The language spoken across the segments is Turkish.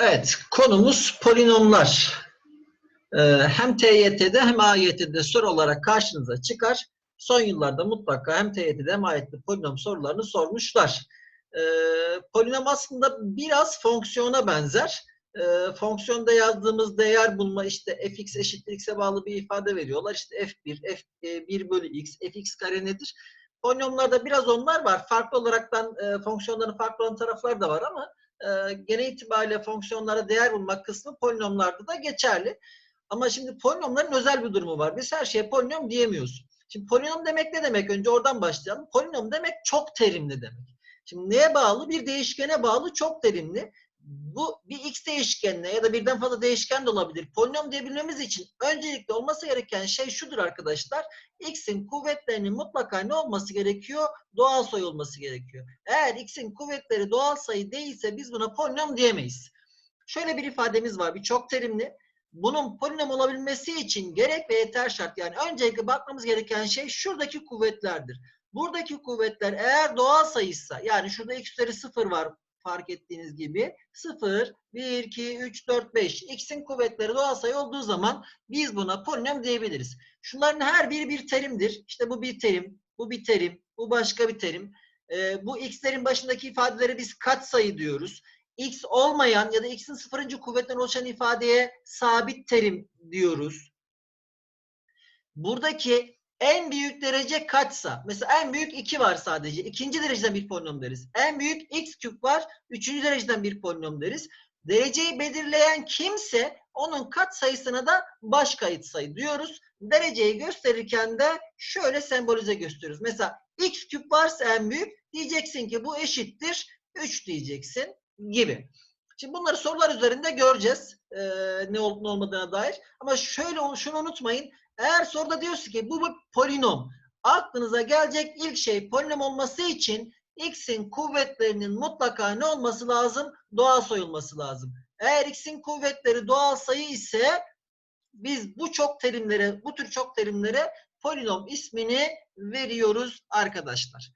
Evet, konumuz polinomlar. Ee, hem TYT'de hem AYT'de soru olarak karşınıza çıkar. Son yıllarda mutlaka hem TYT'de hem AYT'de polinom sorularını sormuşlar. Ee, polinom aslında biraz fonksiyona benzer. Ee, fonksiyonda yazdığımız değer bulma işte fx eşittir x'e bağlı bir ifade veriyorlar. İşte f1, f1 bölü x, fx kare nedir? Polinomlarda biraz onlar var. Farklı olaraktan e, fonksiyonların farklı olan taraflar da var ama e, genel itibariyle fonksiyonlara değer bulmak kısmı polinomlarda da geçerli. Ama şimdi polinomların özel bir durumu var. Biz her şeye polinom diyemiyoruz. Şimdi polinom demek ne demek? Önce oradan başlayalım. Polinom demek çok terimli demek. Şimdi neye bağlı? Bir değişkene bağlı çok terimli. Bu bir x değişkenine ya da birden fazla değişken de olabilir. Polinom diyebilmemiz için öncelikle olması gereken şey şudur arkadaşlar. x'in kuvvetlerinin mutlaka ne olması gerekiyor? Doğal sayı olması gerekiyor. Eğer x'in kuvvetleri doğal sayı değilse biz buna polinom diyemeyiz. Şöyle bir ifademiz var. Bir çok terimli. Bunun polinom olabilmesi için gerek ve yeter şart. Yani öncelikle bakmamız gereken şey şuradaki kuvvetlerdir. Buradaki kuvvetler eğer doğal sayıysa yani şurada x üzeri 0 var fark ettiğiniz gibi 0, 1, 2, 3, 4, 5 x'in kuvvetleri doğal sayı olduğu zaman biz buna polinom diyebiliriz. Şunların her biri bir terimdir. İşte bu bir terim, bu bir terim, bu başka bir terim. Ee, bu x'lerin başındaki ifadelere biz katsayı diyoruz. x olmayan ya da x'in sıfırıncı kuvvetten oluşan ifadeye sabit terim diyoruz. Buradaki en büyük derece kaçsa, mesela en büyük 2 var sadece. ikinci dereceden bir polinom deriz. En büyük x küp var. Üçüncü dereceden bir polinom deriz. Dereceyi belirleyen kimse onun kat sayısına da baş kayıt sayı diyoruz. Dereceyi gösterirken de şöyle sembolize gösteriyoruz. Mesela x küp varsa en büyük diyeceksin ki bu eşittir 3 diyeceksin gibi. Şimdi bunları sorular üzerinde göreceğiz. Ee, ne olup ne olmadığına dair. Ama şöyle şunu unutmayın. Eğer soruda diyorsun ki bu bir polinom. Aklınıza gelecek ilk şey polinom olması için x'in kuvvetlerinin mutlaka ne olması lazım? Doğal sayı olması lazım. Eğer x'in kuvvetleri doğal sayı ise biz bu çok terimlere, bu tür çok terimlere polinom ismini veriyoruz arkadaşlar.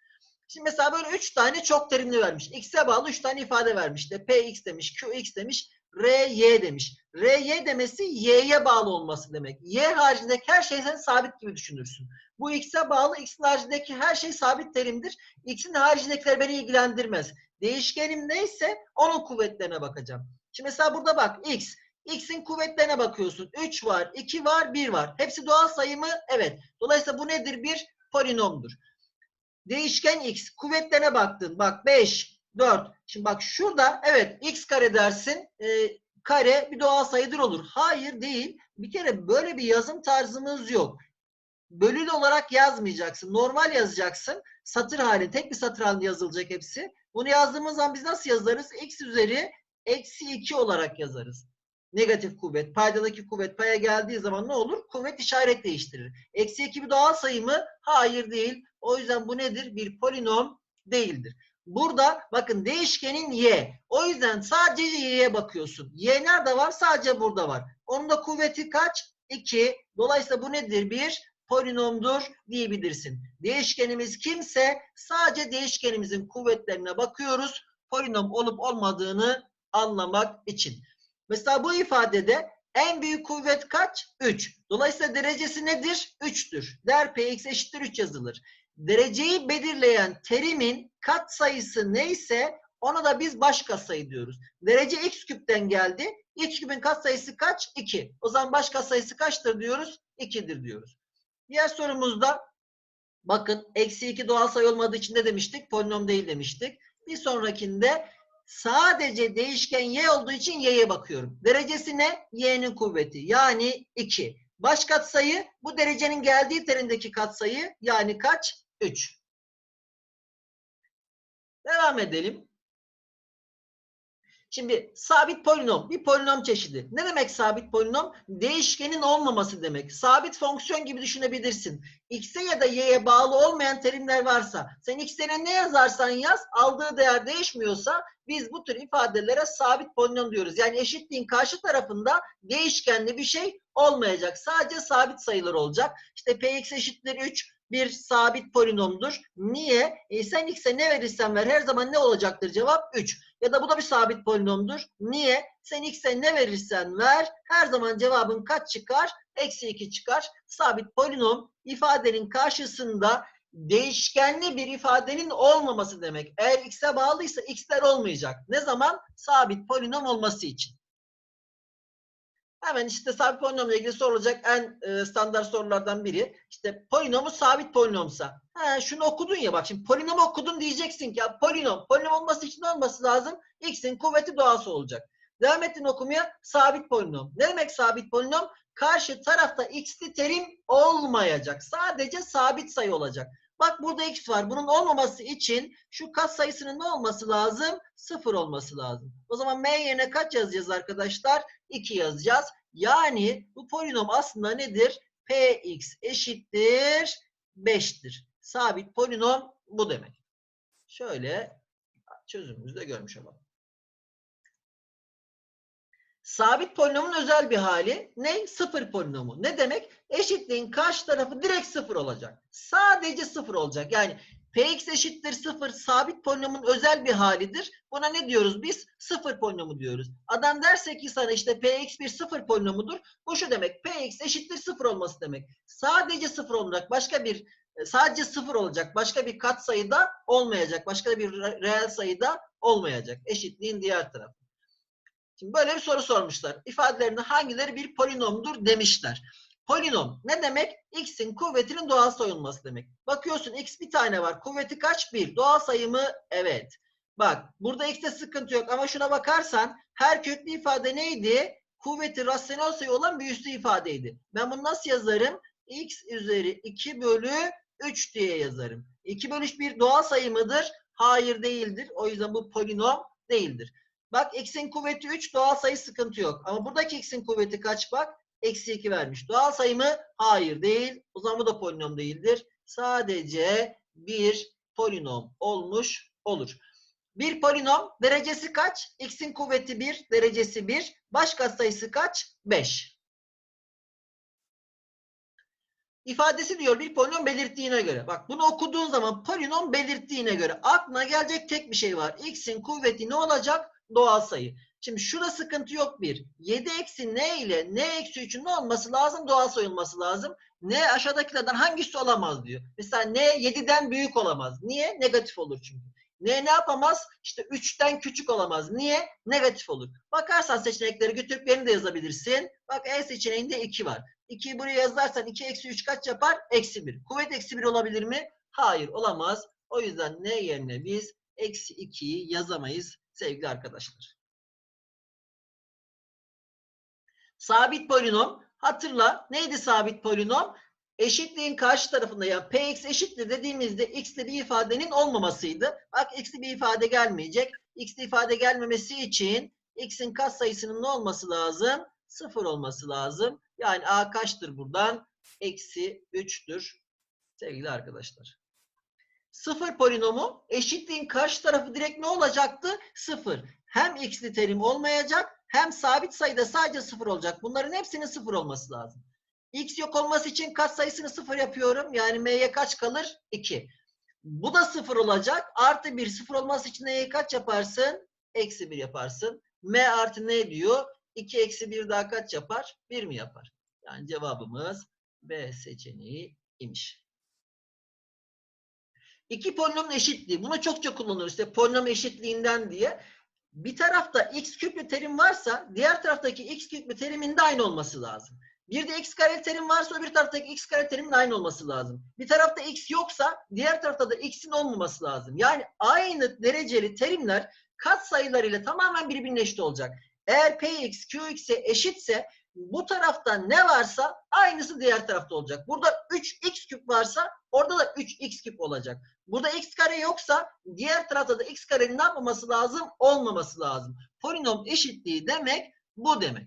Şimdi mesela böyle üç tane çok terimli vermiş. X'e bağlı üç tane ifade vermiş. İşte Px demiş, Qx demiş, Ry demiş. Ry demesi y'ye bağlı olması demek. Y haricindeki her şey sen sabit gibi düşünürsün. Bu x'e bağlı, x'in haricindeki her şey sabit terimdir. X'in haricindekiler beni ilgilendirmez. Değişkenim neyse onun kuvvetlerine bakacağım. Şimdi mesela burada bak x. X'in kuvvetlerine bakıyorsun. 3 var, 2 var, 1 var. Hepsi doğal sayı mı? Evet. Dolayısıyla bu nedir? Bir polinomdur. Değişken x. Kuvvetlerine baktın. Bak 5, 4. Şimdi bak şurada evet x kare dersin. E, kare bir doğal sayıdır olur. Hayır değil. Bir kere böyle bir yazım tarzımız yok. Bölülü olarak yazmayacaksın. Normal yazacaksın. Satır hali, tek bir satır halinde yazılacak hepsi. Bunu yazdığımız zaman biz nasıl yazarız? x üzeri eksi 2 olarak yazarız. Negatif kuvvet. Paydadaki kuvvet paya geldiği zaman ne olur? Kuvvet işaret değiştirir. Eksi 2 bir doğal sayı mı? Hayır değil. O yüzden bu nedir? Bir polinom değildir. Burada bakın değişkenin y. O yüzden sadece y'ye bakıyorsun. Y nerede var? Sadece burada var. Onun da kuvveti kaç? 2. Dolayısıyla bu nedir? Bir polinomdur diyebilirsin. Değişkenimiz kimse sadece değişkenimizin kuvvetlerine bakıyoruz. Polinom olup olmadığını anlamak için. Mesela bu ifadede en büyük kuvvet kaç? 3. Dolayısıyla derecesi nedir? 3'tür. Der px eşittir 3 yazılır. Dereceyi belirleyen terimin kat sayısı neyse ona da biz baş sayı diyoruz. Derece x küpten geldi. x küpün kat sayısı kaç? 2. O zaman baş sayısı kaçtır diyoruz? 2'dir diyoruz. Diğer sorumuzda bakın eksi 2 doğal sayı olmadığı için ne demiştik? Polinom değil demiştik. Bir sonrakinde sadece değişken y olduğu için y'ye bakıyorum. Derecesi ne? y'nin kuvveti. Yani 2. Baş katsayı bu derecenin geldiği terindeki katsayı yani kaç? 3. Devam edelim. Şimdi sabit polinom bir polinom çeşidi. Ne demek sabit polinom? Değişkenin olmaması demek. Sabit fonksiyon gibi düşünebilirsin. X'e ya da y'ye bağlı olmayan terimler varsa sen x'e ne yazarsan yaz aldığı değer değişmiyorsa biz bu tür ifadelere sabit polinom diyoruz. Yani eşitliğin karşı tarafında değişkenli bir şey olmayacak. Sadece sabit sayılar olacak. İşte px eşittir 3. bir sabit polinomdur. Niye? E sen x'e ne verirsen ver her zaman ne olacaktır cevap? 3. Ya da bu da bir sabit polinomdur. Niye? Sen x'e ne verirsen ver her zaman cevabın kaç çıkar? Eksi 2 çıkar. Sabit polinom ifadenin karşısında değişkenli bir ifadenin olmaması demek. Eğer x'e bağlıysa x'ler olmayacak. Ne zaman? Sabit polinom olması için. Hemen işte sabit polinomla ilgili sorulacak en e, standart sorulardan biri. İşte polinomu sabit polinomsa. Ha, şunu okudun ya bak şimdi polinom okudun diyeceksin ki ya polinom. Polinom olması için olması lazım? X'in kuvveti doğası olacak. Devam ettin okumaya sabit polinom. Ne demek sabit polinom? Karşı tarafta x'li terim olmayacak. Sadece sabit sayı olacak. Bak burada x var. Bunun olmaması için şu kat sayısının ne olması lazım? Sıfır olması lazım. O zaman m yerine kaç yazacağız arkadaşlar? 2 yazacağız. Yani bu polinom aslında nedir? px eşittir 5'tir. Sabit polinom bu demek. Şöyle çözümümüzü de görmüş olalım. Sabit polinomun özel bir hali ne? Sıfır polinomu. Ne demek? Eşitliğin karşı tarafı direkt sıfır olacak. Sadece sıfır olacak. Yani px eşittir sıfır sabit polinomun özel bir halidir. Buna ne diyoruz biz? Sıfır polinomu diyoruz. Adam derse ki sana işte px bir sıfır polinomudur. Bu şu demek. px eşittir sıfır olması demek. Sadece sıfır olacak. Başka bir sadece sıfır olacak. Başka bir kat sayıda olmayacak. Başka bir reel sayıda olmayacak. Eşitliğin diğer tarafı. Şimdi böyle bir soru sormuşlar. İfadelerinde hangileri bir polinomdur demişler. Polinom ne demek? X'in kuvvetinin doğal sayılması demek. Bakıyorsun x bir tane var. Kuvveti kaç? 1. Doğal sayı mı? Evet. Bak burada x'te sıkıntı yok ama şuna bakarsan her köklü ifade neydi? Kuvveti rasyonel sayı olan bir üstü ifadeydi. Ben bunu nasıl yazarım? x üzeri 2 bölü 3 diye yazarım. 2 bölü 3 bir doğal sayı mıdır? Hayır değildir. O yüzden bu polinom değildir. Bak x'in kuvveti 3 doğal sayı sıkıntı yok. Ama buradaki x'in kuvveti kaç bak? Eksi 2 vermiş. Doğal sayı mı? Hayır değil. O zaman bu da polinom değildir. Sadece bir polinom olmuş olur. Bir polinom derecesi kaç? X'in kuvveti 1, derecesi 1. Baş sayısı kaç? 5. İfadesi diyor bir polinom belirttiğine göre. Bak bunu okuduğun zaman polinom belirttiğine göre aklına gelecek tek bir şey var. X'in kuvveti ne olacak? Doğal sayı. Şimdi şurada sıkıntı yok bir. 7 eksi n ile n eksi 3'ün ne olması lazım? Doğal sayı olması lazım. n aşağıdakilerden hangisi olamaz diyor. Mesela n 7'den büyük olamaz. Niye? Negatif olur çünkü. n ne yapamaz? İşte 3'ten küçük olamaz. Niye? Negatif olur. Bakarsan seçenekleri götürüp yerini de yazabilirsin. Bak E seçeneğinde 2 var. 2'yi buraya yazarsan 2 eksi 3 kaç yapar? Eksi 1. Kuvvet eksi 1 olabilir mi? Hayır olamaz. O yüzden n yerine biz eksi 2'yi yazamayız sevgili arkadaşlar. Sabit polinom. Hatırla neydi sabit polinom? Eşitliğin karşı tarafında ya px eşittir dediğimizde x'li bir ifadenin olmamasıydı. Bak x'li bir ifade gelmeyecek. x'li ifade gelmemesi için x'in kat sayısının ne olması lazım? Sıfır olması lazım. Yani a kaçtır buradan? Eksi 3'tür sevgili arkadaşlar. Sıfır polinomu eşitliğin karşı tarafı direkt ne olacaktı? Sıfır. Hem x'li terim olmayacak hem sabit sayıda sadece sıfır olacak. Bunların hepsinin sıfır olması lazım. x yok olması için kaç sayısını sıfır yapıyorum. Yani m'ye kaç kalır? 2. Bu da sıfır olacak. Artı 1 sıfır olması için n'ye kaç yaparsın? Eksi 1 yaparsın. m artı ne diyor? 2 eksi 1 daha kaç yapar? 1 mi yapar? Yani cevabımız B seçeneği imiş. İki polinomun eşitliği. Bunu çokça kullanıyoruz. İşte polinom eşitliğinden diye. Bir tarafta x küplü terim varsa diğer taraftaki x küplü terimin de aynı olması lazım. Bir de x kare terim varsa öbür taraftaki x kare terimin aynı olması lazım. Bir tarafta x yoksa diğer tarafta da x'in olmaması lazım. Yani aynı dereceli terimler kat sayılarıyla tamamen birbirine eşit olacak. Eğer px qx'e eşitse bu tarafta ne varsa aynısı diğer tarafta olacak. Burada 3x küp varsa orada da 3x küp olacak. Burada x kare yoksa diğer tarafta da x karenin ne yapmaması lazım? Olmaması lazım. Polinom eşitliği demek bu demek.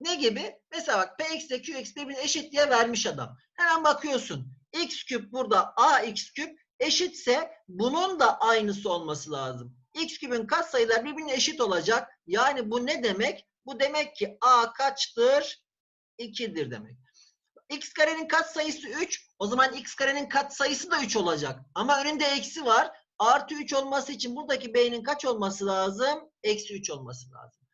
Ne gibi? Mesela bak px ile qx birbirine eşit diye vermiş adam. Hemen bakıyorsun. x küp burada ax küp eşitse bunun da aynısı olması lazım. x küpün katsayılar birbirine eşit olacak. Yani bu ne demek? Bu demek ki a kaçtır? 2'dir demek. x karenin katsayısı 3. O zaman x karenin katsayısı da 3 olacak. Ama önünde eksi var. Artı 3 olması için buradaki b'nin kaç olması lazım? Eksi 3 olması lazım.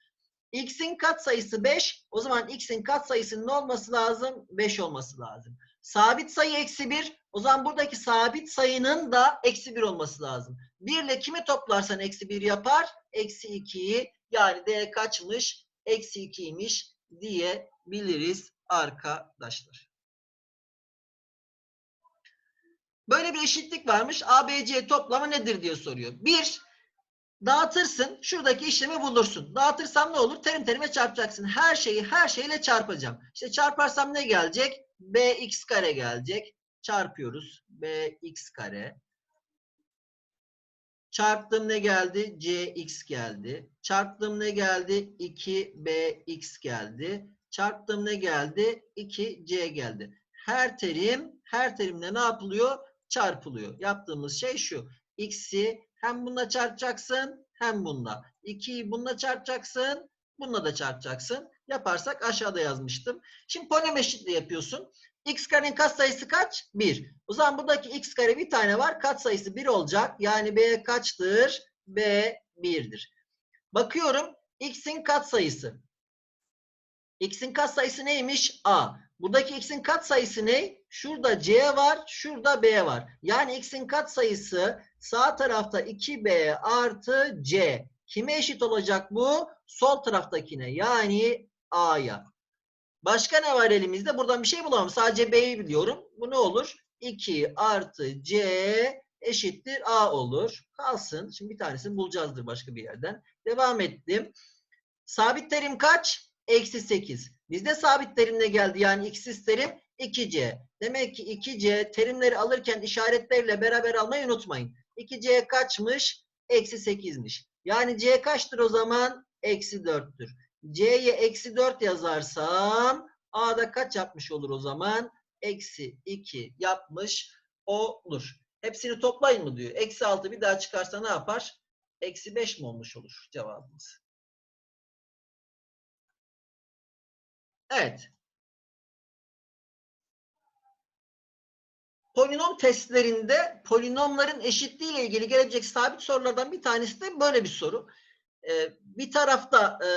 x'in katsayısı 5. O zaman x'in katsayısının ne olması lazım? 5 olması lazım. Sabit sayı eksi 1. O zaman buradaki sabit sayının da eksi 1 olması lazım. 1 ile kimi toplarsan eksi 1 yapar? Eksi 2'yi yani d kaçmış? Eksi 2'ymiş diyebiliriz arkadaşlar. Böyle bir eşitlik varmış. ABC toplamı nedir diye soruyor. 1 dağıtırsın. Şuradaki işlemi bulursun. Dağıtırsam ne olur? Terim terime çarpacaksın. Her şeyi her şeyle çarpacağım. İşte çarparsam ne gelecek? bx kare gelecek. Çarpıyoruz. bx kare. Çarptım ne geldi? cx geldi. Çarptım ne geldi? 2bx geldi. Çarptım ne geldi? 2c geldi. Her terim her terimle ne yapılıyor? Çarpılıyor. Yaptığımız şey şu. x'i hem bununla çarpacaksın hem bununla. 2'yi bununla çarpacaksın. Bununla da çarpacaksın. Yaparsak aşağıda yazmıştım. Şimdi polinom eşitliği yapıyorsun. X karenin katsayısı kaç? 1. O zaman buradaki x kare bir tane var. Katsayısı 1 olacak. Yani b kaçtır? b 1'dir. Bakıyorum x'in katsayısı. x'in katsayısı neymiş? a. Buradaki x'in katsayısı ne? Şurada c var, şurada b var. Yani x'in katsayısı sağ tarafta 2b artı c. Kime eşit olacak bu? Sol taraftakine yani a'ya. Başka ne var elimizde? Buradan bir şey bulamam. Sadece b'yi biliyorum. Bu ne olur? 2 artı c eşittir a olur. Kalsın. Şimdi bir tanesini bulacağızdır başka bir yerden. Devam ettim. Sabit terim kaç? Eksi 8. Bizde sabit terim ne geldi? Yani x'siz terim 2c. Demek ki 2c terimleri alırken işaretlerle beraber almayı unutmayın. 2c kaçmış? Eksi 8'miş. Yani c kaçtır o zaman? Eksi 4'tür. C'ye eksi 4 yazarsam a'da kaç yapmış olur o zaman? Eksi 2 yapmış olur. Hepsini toplayın mı diyor. Eksi 6 bir daha çıkarsa ne yapar? Eksi 5 mi olmuş olur cevabımız? Evet. Polinom testlerinde polinomların eşitliği ile ilgili gelecek sabit sorulardan bir tanesi de böyle bir soru. Ee, bir tarafta e,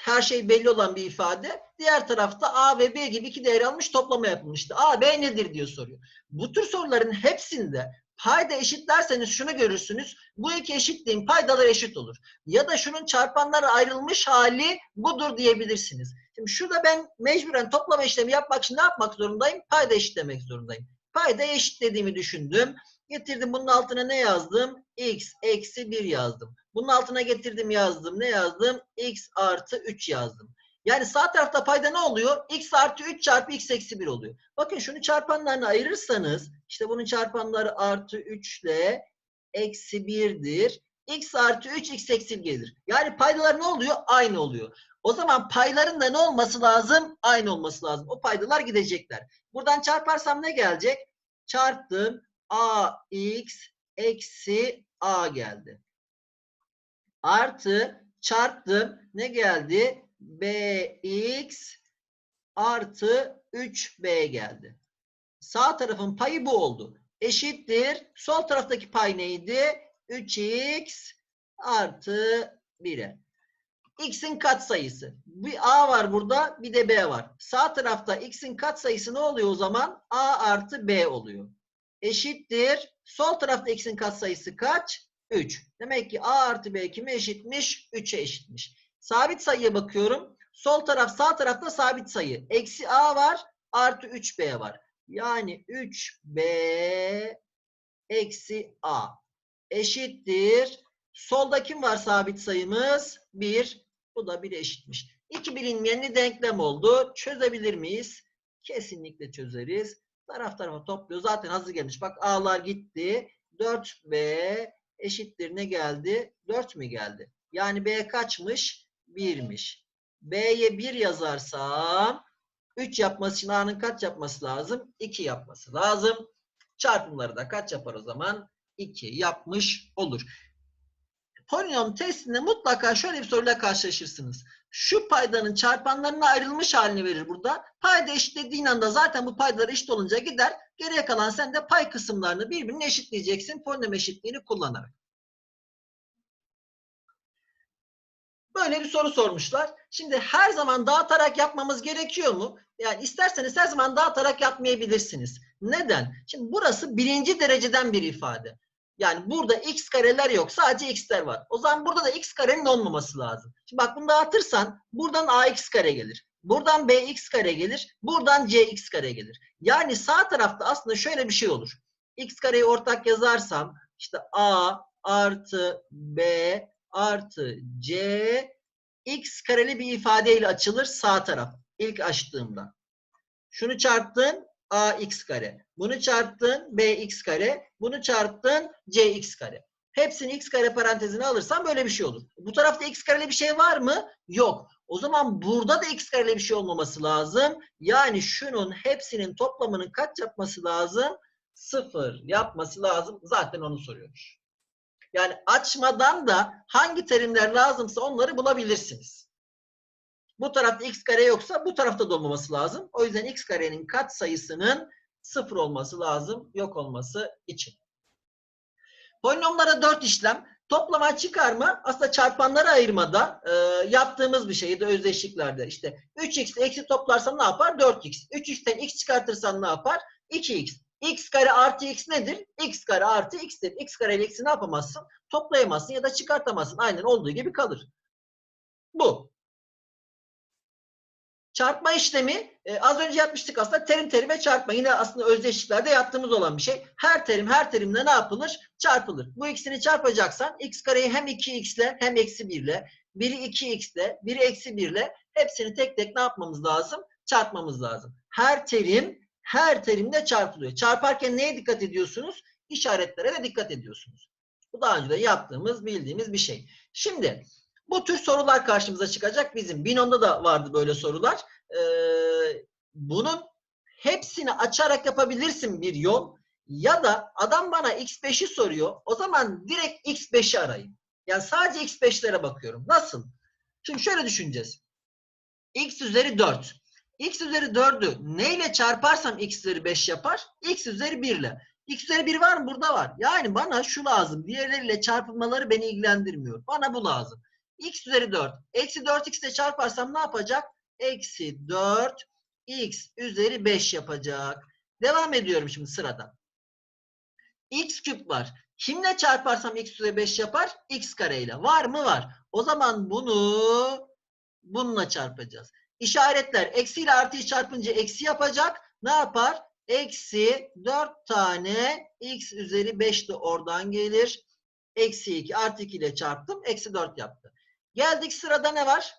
her şey belli olan bir ifade, diğer tarafta A ve B gibi iki değer almış toplama yapılmıştı. A, B nedir diyor soruyor. Bu tür soruların hepsinde payda eşitlerseniz şunu görürsünüz. Bu iki eşitliğin paydaları eşit olur. Ya da şunun çarpanları ayrılmış hali budur diyebilirsiniz. Şimdi şurada ben mecburen toplama işlemi yapmak için ne yapmak zorundayım? Payda eşitlemek zorundayım. Payda eşitlediğimi düşündüm. Getirdim bunun altına ne yazdım? x eksi 1 yazdım. Bunun altına getirdim yazdım. Ne yazdım? x artı 3 yazdım. Yani sağ tarafta payda ne oluyor? x artı 3 çarpı x eksi 1 oluyor. Bakın şunu çarpanlarına ayırırsanız işte bunun çarpanları artı 3 ile eksi 1'dir. x artı 3 x eksi 1 gelir. Yani paydalar ne oluyor? Aynı oluyor. O zaman payların da ne olması lazım? Aynı olması lazım. O paydalar gidecekler. Buradan çarparsam ne gelecek? Çarptım. Ax eksi a geldi. Artı çarptım. Ne geldi? bx artı 3b geldi. Sağ tarafın payı bu oldu. Eşittir. Sol taraftaki pay neydi? 3x artı 1'e. X'in katsayısı. Bir A var burada bir de B var. Sağ tarafta X'in katsayısı ne oluyor o zaman? A artı B oluyor. Eşittir. Sol tarafta X'in katsayısı kaç? 3. Demek ki A artı B kime eşitmiş? 3'e eşitmiş. Sabit sayıya bakıyorum. Sol taraf sağ tarafta sabit sayı. Eksi A var artı 3B var. Yani 3B eksi A eşittir. Solda kim var sabit sayımız? 1. Bu da 1 eşitmiş. İki bilinmeyenli denklem oldu. Çözebilir miyiz? Kesinlikle çözeriz. Taraf tarafa topluyor. Zaten hazır gelmiş. Bak A'lar gitti. 4B eşittir ne geldi? 4 mü geldi? Yani B kaçmış? 1'miş. B'ye 1 yazarsam 3 yapması için A'nın kaç yapması lazım? 2 yapması lazım. Çarpımları da kaç yapar o zaman? 2 yapmış olur. Polinom testinde mutlaka şöyle bir soruyla karşılaşırsınız. Şu paydanın çarpanlarına ayrılmış halini verir burada. Payda eşitlediğin anda zaten bu paydalar eşit olunca gider. Geriye kalan sen de pay kısımlarını birbirine eşitleyeceksin polinom eşitliğini kullanarak. Böyle bir soru sormuşlar. Şimdi her zaman dağıtarak yapmamız gerekiyor mu? Yani isterseniz her zaman dağıtarak yapmayabilirsiniz. Neden? Şimdi burası birinci dereceden bir ifade. Yani burada x kareler yok. Sadece x'ler var. O zaman burada da x karenin olmaması lazım. Şimdi bak bunu dağıtırsan buradan ax kare gelir. Buradan bx kare gelir. Buradan cx kare gelir. Yani sağ tarafta aslında şöyle bir şey olur. x kareyi ortak yazarsam işte a artı b artı c x kareli bir ifadeyle açılır sağ taraf. İlk açtığımda. Şunu çarptın ax kare. Bunu çarptın bx kare. Bunu çarptın cx kare. Hepsini x kare parantezine alırsan böyle bir şey olur. Bu tarafta x kareli bir şey var mı? Yok. O zaman burada da x kareli bir şey olmaması lazım. Yani şunun hepsinin toplamının kaç yapması lazım? Sıfır yapması lazım. Zaten onu soruyormuş. Yani açmadan da hangi terimler lazımsa onları bulabilirsiniz. Bu tarafta x kare yoksa bu tarafta da olmaması lazım. O yüzden x karenin kat sayısının sıfır olması lazım yok olması için. Polinomlara dört işlem. Toplama çıkarma aslında çarpanları ayırmada e, yaptığımız bir şeydi özdeşliklerde. İşte 3x eksi toplarsan ne yapar? 4x. 3x'ten x çıkartırsan ne yapar? 2x. x kare artı x nedir? x kare artı x'tir. x kare ile x'i ne yapamazsın? Toplayamazsın ya da çıkartamazsın. Aynen olduğu gibi kalır. Bu. Çarpma işlemi e, az önce yapmıştık aslında terim terime çarpma. Yine aslında özdeşliklerde yaptığımız olan bir şey. Her terim her terimle ne yapılır? Çarpılır. Bu ikisini çarpacaksan x kareyi hem 2x ile hem eksi 1 ile biri 2x ile biri eksi 1 ile hepsini tek tek ne yapmamız lazım? Çarpmamız lazım. Her terim her terimle çarpılıyor. Çarparken neye dikkat ediyorsunuz? İşaretlere de dikkat ediyorsunuz. Bu daha önce de yaptığımız, bildiğimiz bir şey. Şimdi bu tür sorular karşımıza çıkacak. Bizim binomda da vardı böyle sorular. Ee, bunun hepsini açarak yapabilirsin bir yol. Ya da adam bana x5'i soruyor. O zaman direkt x5'i arayayım. Yani sadece x5'lere bakıyorum. Nasıl? Şimdi şöyle düşüneceğiz. x üzeri 4. x üzeri 4'ü neyle çarparsam x üzeri 5 yapar? x üzeri 1 ile. x üzeri 1 var mı? Burada var. Yani bana şu lazım. Diğerleriyle çarpılmaları beni ilgilendirmiyor. Bana bu lazım x üzeri 4. Eksi 4x ile çarparsam ne yapacak? Eksi 4 x üzeri 5 yapacak. Devam ediyorum şimdi sırada. x küp var. Kimle çarparsam x üzeri 5 yapar? x kareyle. Var mı? Var. O zaman bunu bununla çarpacağız. İşaretler eksi ile artıyı çarpınca eksi yapacak. Ne yapar? Eksi 4 tane x üzeri 5 de oradan gelir. Eksi 2 artı 2 ile çarptım. Eksi 4 yaptı. Geldik sırada ne var?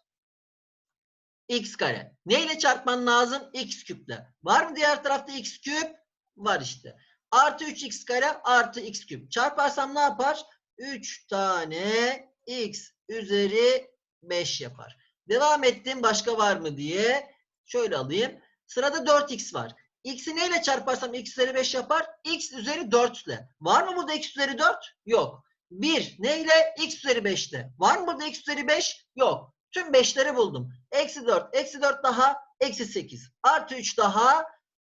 x kare. Neyle çarpman lazım? x küple. Var mı diğer tarafta x küp? Var işte. Artı 3x kare artı x küp. Çarparsam ne yapar? 3 tane x üzeri 5 yapar. Devam ettim başka var mı diye. Şöyle alayım. Sırada 4x var. X'i neyle çarparsam x üzeri 5 yapar? x üzeri 4 ile. Var mı burada x üzeri 4? Yok. 1 neyle? x üzeri 5'te. Var mı burada x üzeri 5? Yok. Tüm 5'leri buldum. Eksi 4. Eksi 4 daha. Eksi 8. Artı 3 daha.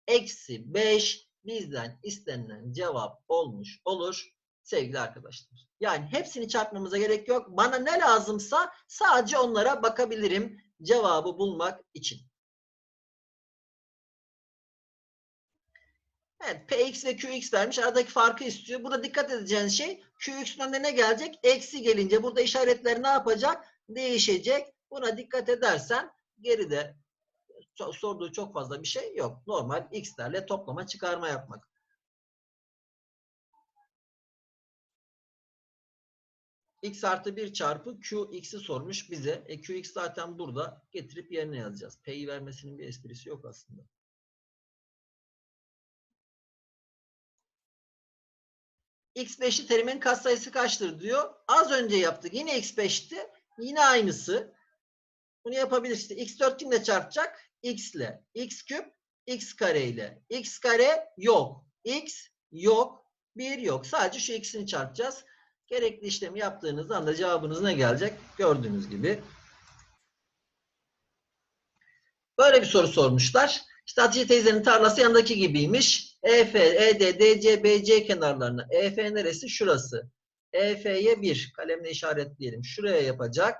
Eksi 5. Bizden istenilen cevap olmuş olur sevgili arkadaşlar. Yani hepsini çarpmamıza gerek yok. Bana ne lazımsa sadece onlara bakabilirim cevabı bulmak için. Evet, Px ve Qx vermiş. Aradaki farkı istiyor. Burada dikkat edeceğiniz şey Qx'ün önüne ne gelecek? Eksi gelince burada işaretler ne yapacak? Değişecek. Buna dikkat edersen geride sorduğu çok fazla bir şey yok. Normal x'lerle toplama çıkarma yapmak. x artı 1 çarpı qx'i sormuş bize. E qx zaten burada getirip yerine yazacağız. P'yi vermesinin bir esprisi yok aslında. X5'li terimin katsayısı kaçtır diyor. Az önce yaptık. Yine x5'ti. Yine aynısı. Bunu yapabilirsin. x4 kimle çarpacak? x ile. x küp x kare ile. x kare yok. x yok. 1 yok. Sadece şu x'ini çarpacağız. Gerekli işlemi yaptığınız anda cevabınız ne gelecek? Gördüğünüz gibi Böyle bir soru sormuşlar. İşte Hatice teyzenin tarlası yanındaki gibiymiş. E EF, ED, DC, BC kenarlarına. EF neresi? Şurası. EF'ye 1. Kalemle işaretleyelim. Şuraya yapacak.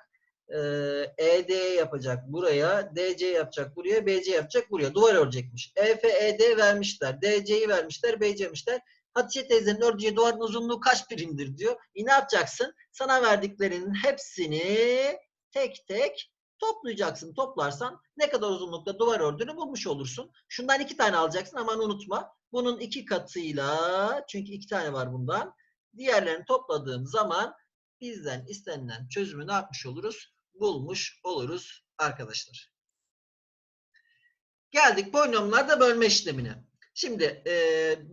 ED yapacak buraya. DC yapacak buraya. BC yapacak buraya. Duvar örecekmiş. EF, ED vermişler. DC'yi vermişler. BC vermişler. Hatice teyzenin öreceği duvarın uzunluğu kaç birimdir diyor. E ne yapacaksın? Sana verdiklerinin hepsini tek tek toplayacaksın. Toplarsan ne kadar uzunlukta duvar ördüğünü bulmuş olursun. Şundan iki tane alacaksın ama unutma. Bunun iki katıyla çünkü iki tane var bundan. Diğerlerini topladığım zaman bizden istenilen çözümü ne yapmış oluruz? Bulmuş oluruz arkadaşlar. Geldik polinomlarda bölme işlemine. Şimdi e,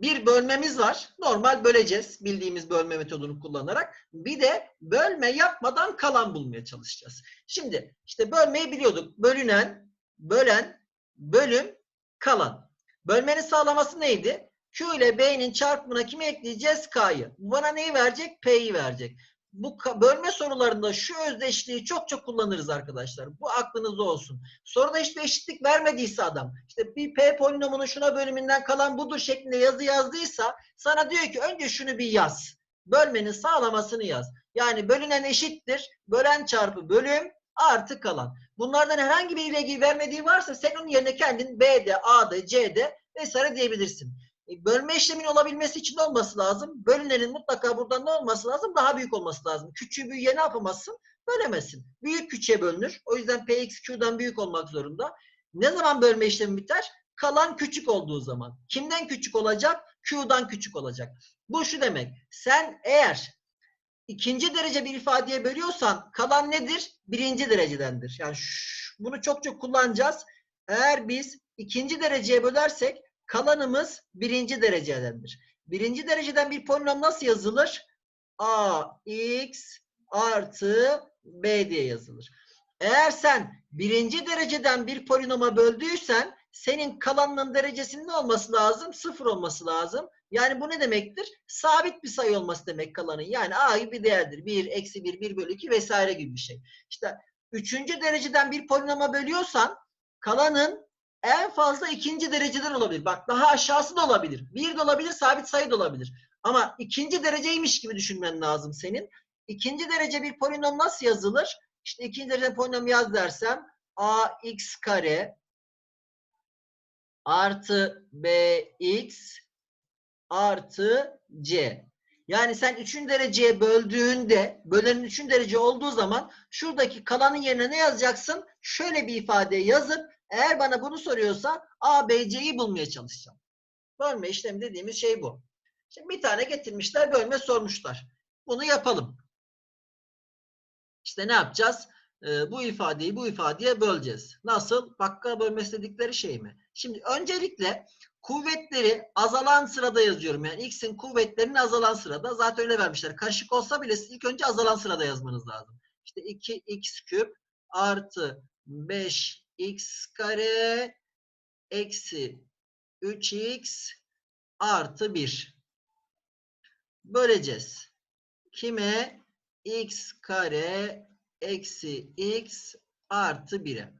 bir bölmemiz var. Normal böleceğiz. Bildiğimiz bölme metodunu kullanarak. Bir de bölme yapmadan kalan bulmaya çalışacağız. Şimdi işte bölmeyi biliyorduk. Bölünen, bölen, bölüm, kalan. Bölmenin sağlaması neydi? Q ile B'nin çarpımına kimi ekleyeceğiz? K'yı. Bana neyi verecek? P'yi verecek. Bu bölme sorularında şu özdeşliği çok çok kullanırız arkadaşlar. Bu aklınızda olsun. Soruda hiçbir eşitlik vermediyse adam, işte bir P polinomunun şuna bölümünden kalan budur şeklinde yazı yazdıysa sana diyor ki önce şunu bir yaz. Bölmenin sağlamasını yaz. Yani bölünen eşittir. Bölen çarpı bölüm artı kalan. Bunlardan herhangi bir ilgi vermediği varsa sen onun yerine kendin B'de, A'da, C'de vesaire diyebilirsin. E, Bölme işleminin olabilmesi için olması lazım? Bölünenin mutlaka buradan ne olması lazım? Daha büyük olması lazım. Küçüğü büyüğe ne yapamazsın? Bölemezsin. Büyük küçüğe bölünür. O yüzden Px Q'dan büyük olmak zorunda. Ne zaman bölme işlemi biter? Kalan küçük olduğu zaman. Kimden küçük olacak? Q'dan küçük olacak. Bu şu demek. Sen eğer ikinci derece bir ifadeye bölüyorsan kalan nedir? Birinci derecedendir. Yani şş, bunu çok çok kullanacağız. Eğer biz ikinci dereceye bölersek kalanımız birinci derecedendir. Birinci dereceden bir polinom nasıl yazılır? A, X artı B diye yazılır. Eğer sen birinci dereceden bir polinoma böldüysen senin kalanının derecesinin ne olması lazım? Sıfır olması lazım. Yani bu ne demektir? Sabit bir sayı olması demek kalanın. Yani A bir değerdir. 1, eksi 1, 1 bölü 2 vesaire gibi bir şey. İşte üçüncü dereceden bir polinoma bölüyorsan kalanın en fazla ikinci dereceden olabilir. Bak daha aşağısı da olabilir. Bir de olabilir, sabit sayı da olabilir. Ama ikinci dereceymiş gibi düşünmen lazım senin. İkinci derece bir polinom nasıl yazılır? İşte ikinci derece polinom yaz dersem ax kare artı bx artı c. Yani sen üçüncü dereceye böldüğünde, bölenin üçüncü derece olduğu zaman şuradaki kalanın yerine ne yazacaksın? Şöyle bir ifade yazıp eğer bana bunu soruyorsa A, B, C'yi bulmaya çalışacağım. Bölme işlemi dediğimiz şey bu. Şimdi bir tane getirmişler, bölme sormuşlar. Bunu yapalım. İşte ne yapacağız? Ee, bu ifadeyi bu ifadeye böleceğiz. Nasıl? Bakkal bölmesi dedikleri şey mi? Şimdi öncelikle kuvvetleri azalan sırada yazıyorum. Yani x'in kuvvetlerini azalan sırada. Zaten öyle vermişler. Karışık olsa bile siz ilk önce azalan sırada yazmanız lazım. İşte 2x küp artı 5x kare eksi 3x artı 1. Böleceğiz. Kime? x kare eksi x artı 1'e.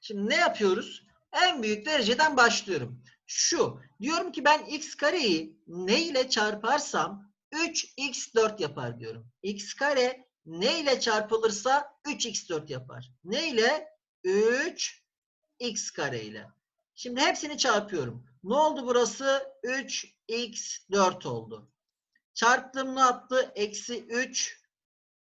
Şimdi ne yapıyoruz? En büyük dereceden başlıyorum. Şu. Diyorum ki ben x kareyi ne ile çarparsam 3x4 yapar diyorum. x kare ne ile çarpılırsa 3x4 yapar. Ne ile? 3x kare ile. Şimdi hepsini çarpıyorum. Ne oldu burası? 3x4 oldu. Çarptım ne yaptı? Eksi 3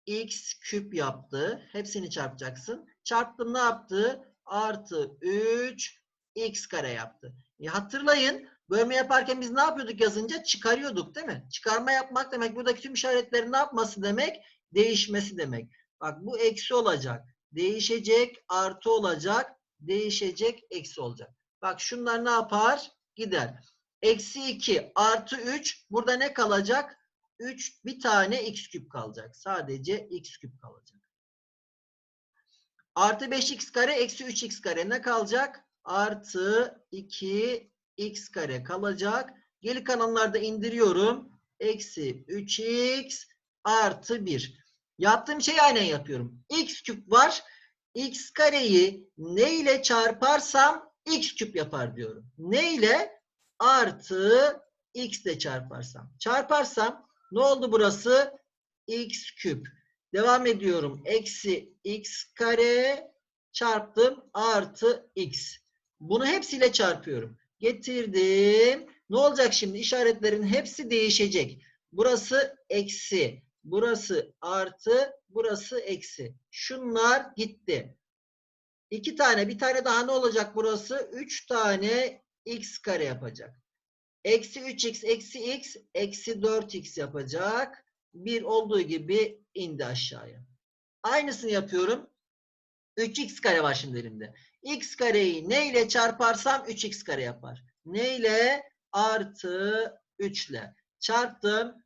x küp yaptı. Hepsini çarpacaksın. Çarptım ne yaptı? Artı 3 x kare yaptı. E hatırlayın bölme yaparken biz ne yapıyorduk yazınca? Çıkarıyorduk değil mi? Çıkarma yapmak demek buradaki tüm işaretlerin ne yapması demek? Değişmesi demek. Bak bu eksi olacak. Değişecek artı olacak. Değişecek eksi olacak. Bak şunlar ne yapar? Gider. Eksi 2 artı 3 burada ne kalacak? 3 bir tane x küp kalacak. Sadece x küp kalacak. Artı 5x kare eksi 3x kare ne kalacak? Artı 2x kare kalacak. Geri kalanlarda indiriyorum. Eksi 3x artı 1. Yaptığım şeyi aynen yapıyorum. x küp var. x kareyi ne ile çarparsam x küp yapar diyorum. Ne ile? Artı x ile çarparsam. Çarparsam ne oldu burası? x küp. Devam ediyorum. Eksi x kare çarptım artı x. Bunu hepsiyle çarpıyorum. Getirdim. Ne olacak şimdi? İşaretlerin hepsi değişecek. Burası eksi. Burası artı. Burası eksi. Şunlar gitti. İki tane. Bir tane daha ne olacak burası? Üç tane x kare yapacak. Eksi 3x eksi x eksi 4x yapacak. Bir olduğu gibi indi aşağıya. Aynısını yapıyorum. 3x kare var şimdi elimde. x kareyi ne ile çarparsam 3x kare yapar. Ne ile? Artı 3 ile. Çarptım.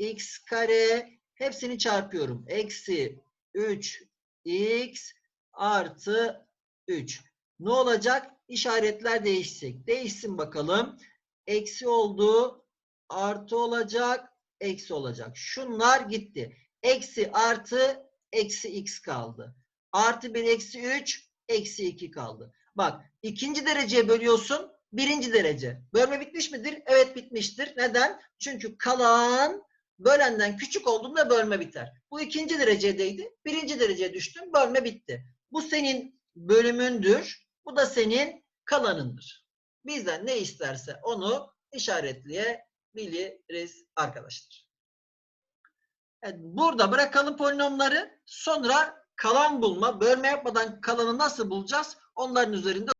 3x kare. Hepsini çarpıyorum. Eksi 3x artı 3. Ne olacak? İşaretler değişecek. Değişsin bakalım. Eksi oldu. Artı olacak. Eksi olacak. Şunlar gitti. Eksi artı eksi x kaldı. Artı 1 eksi 3 eksi 2 kaldı. Bak ikinci dereceye bölüyorsun. Birinci derece. Bölme bitmiş midir? Evet bitmiştir. Neden? Çünkü kalan bölenden küçük olduğunda bölme biter. Bu ikinci derecedeydi. Birinci dereceye düştüm. Bölme bitti. Bu senin bölümündür. Bu da senin kalanındır. Bizden ne isterse onu işaretleyebiliriz arkadaşlar. Evet, burada bırakalım polinomları. Sonra kalan bulma, bölme yapmadan kalanı nasıl bulacağız? Onların üzerinde